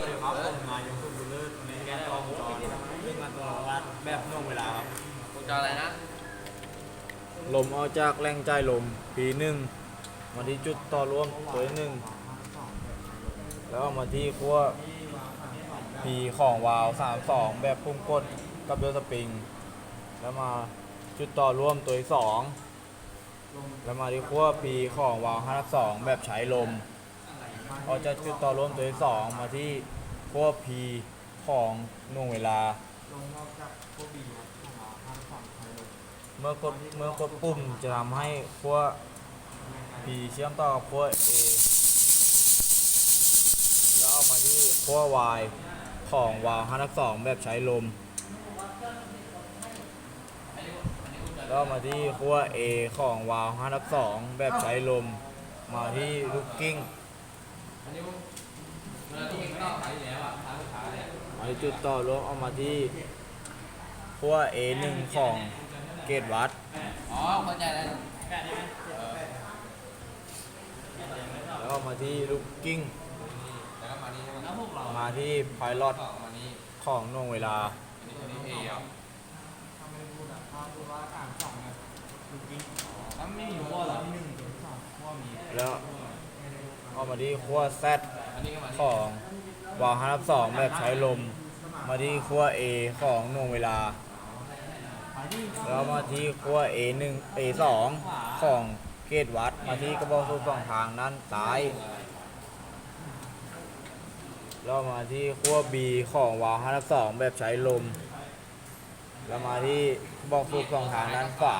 ครับผมนายยงสุบุญเลิศในการต่อวงจรซึ่งมันตัววัดแบบน่วงเวลาครับวงจรอะไรนะ ลมออกจากแรงใจลมปีหนึ่งมาที่จุดต่อร่วมตัวที่หนึ่งแล้วก็มาที่ขั้วพีของวาล์วสามสองแบบพุ่งกดกับเบลสปริง แล้วมาจุดต่อร่วมตัวที่สองแล้วมาที่ขั้วพีของวาล์วห้าสองแบบใช้ลม ออกจากจุดต่อร่วมตัวที่สองมาที่ขั้วพีของหน่วงเวลาเมื่อกดเมื่อกดปุ่มจะทำให้ขั้ว P เชื่อมต่อกับขั้ว A แล้วเอามาที่ขั้ว Y ของวาล์ว5ทับ2แบบใช้ลม แล้วมาที่ขั้ว A ของวาล์ว5ทับ2แบบใช้ลม มาที่ลูกกิ้ง อันนี้เวลาที่เองต่อขายอยู่แล้วอะทางลูกค้าเนี่ยมาที่จุดต่อรวมเอามาที่ขั้ว A1 ของเกตวัด อ๋อเข้าใจแล้วแล้วก็มาที่ลูกกิ้งแล้วก็มานี่ใช่ไหมมาที่พลอตต่อมานี่ของหน่วงเวลา อันนี้ตัวนี้เออะแล้วไม่มีหัวเหรอแล้วเอามาที่ขั้ว Z อันนี้ ก็มาของวาล์ว5ทับ2แบบใช้ลม มาที่ขั้ว A ของหน่วงเวลา แล้วมาที่ขั้ว A1 A2 ของเกตวัด มาที่กระบอกสูบสองทางด้านซ้ายแล้วมาที่ขั้ว B ของวาล์ว5ทับ2แบบใช้ลม แล้วมาที่กระบอกสูบสองทางด้านขวา